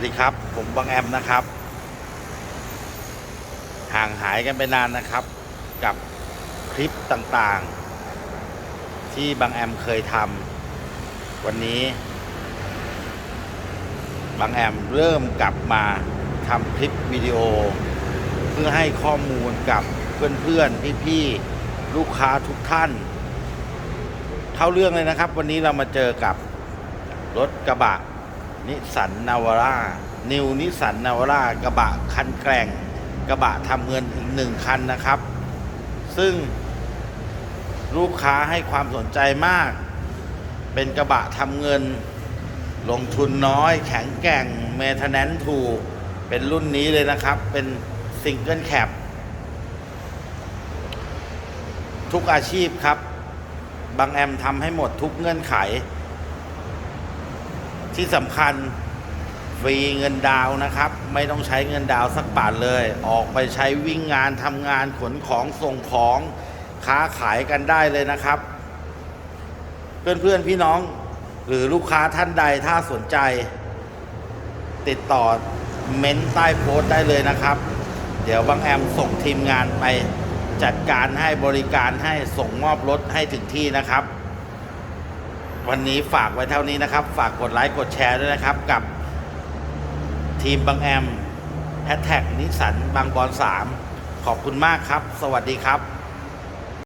วัสดีครับ ผมบางแอมนะครับ ห่างหายกันไปนานนะครับ กับคลิปต่างๆ ที่บางแอมเคยทำวันนี้ บางแอมเริ่มกลับมาทำคลิปวิดีโอ เพื่อให้ข้อมูลกับเพื่อนๆ พี่ๆ ลูกค้าทุกท่านเข้าเรื่องเลยนะครับ วันนี้เรามาเจอกับรถกระบะ นิสสันนาวาร่านิวนิสสันนาวาร่ากระบะคันแกร่ง กระบะทำเงินอีกหนึ่งคันนะครับ ซึ่งลูกค้าให้ความสนใจมาก เป็นกระบะทำเงิน ลงทุนน้อย แข็งแกร่งเมทแนนถูก เป็นรุ่นนี้เลยนะครับ เป็นซิงเกิลแคปทุกอาชีพครับ บางแอมทำให้หมดทุกเงื่อนไข ที่สำคัญฟรีเงินดาวนะครับ ไม่ต้องใช้เงินดาวสักบาทเลย ออกไปใช้วิ่งงานทำงานขนของส่งของค้าขายกันได้เลยนะครับ เพื่อนๆพี่น้องหรือลูกค้าท่านใดถ้าสนใจ ติดต่อเม้นใต้โพสต์ได้เลยนะครับ เดี๋ยวบางแอมส่งทีมงานไปจัดการให้บริการให้ส่งมอบรถให้ถึงที่นะครับ วันนี้ฝากไว้เท่านี้นะครับ ฝากกดไลค์กดแชร์ด้วยนะครับ กับทีมบางแอมแฮชแท็กนิสันบางบอน3ขอบคุณมากครับ สวัสดีครับ